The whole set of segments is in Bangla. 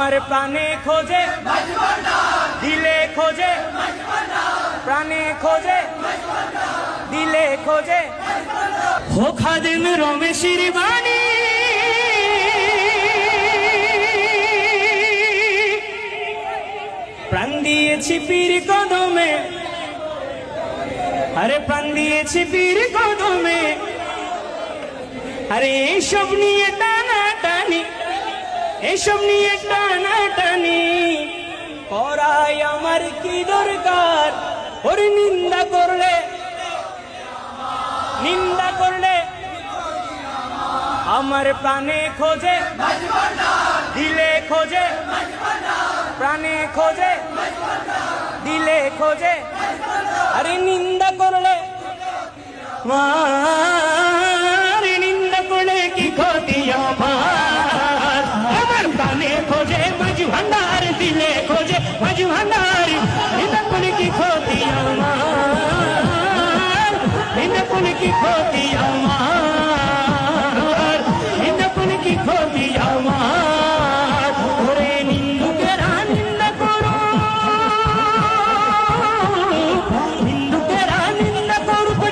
আমার প্রাণে খোঁজে, দিলে খোঁজে, প্রাণে খোঁজে, দিলে খোঁজে। হো খাদেম রমেশের বাণী, প্রাণ দিয়েছি পীর কদমে, আরে প্রাণ দিয়েছি পীর কদমে, আরে এইসব নিয়ে এইসব নিয়ে টানা টানি করাই আমার কি দরকার? ওর নিন্দা করলে নিন্দা করলে আমার প্রাণে খোঁজে, দিলে খোঁজে, প্রাণে খোঁজে, দিলে খোঁজে। আরে নিন্দা করলে মারে কি ক্ষতি আমার নিন্দা করলে কি ক্ষতি আমার ওরে নিন্দুকেরা নিন্দা করো নিন্দুকেরা নিন্দা করুক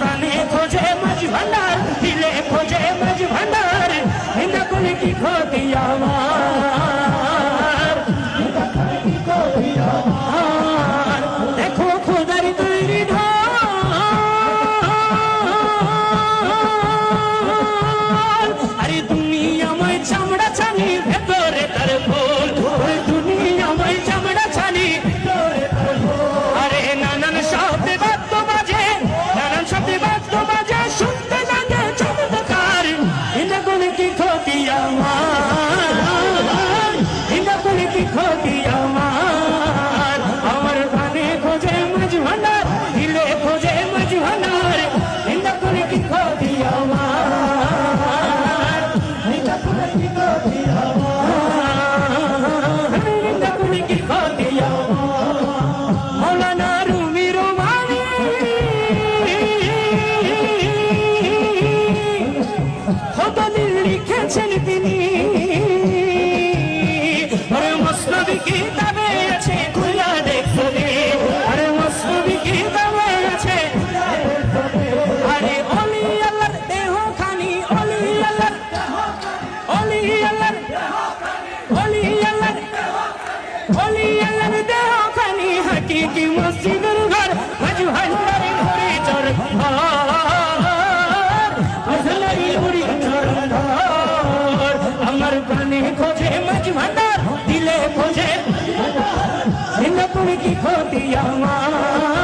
প্রাণে খোঁজে মাঝ ভান্ডার দিলে খোঁজে লিখেছেন তিনি। আরে মসনবী কিতাবে আছে খুলা দেখবে আরে মসনবী কিতাবে আছে আরে অলি আল্লাহর দেহ খানি, অলি আল্লাহর অলি আল্লাহর অলি আল্লাহর অলি আল্লাহর দেহ খানি, হাকিকি মসজিদের ঘর প্রাণে খোঁজে মাছ ভান্ডার দিলে খোঁজে। তুমি কি ক্ষতি আমার?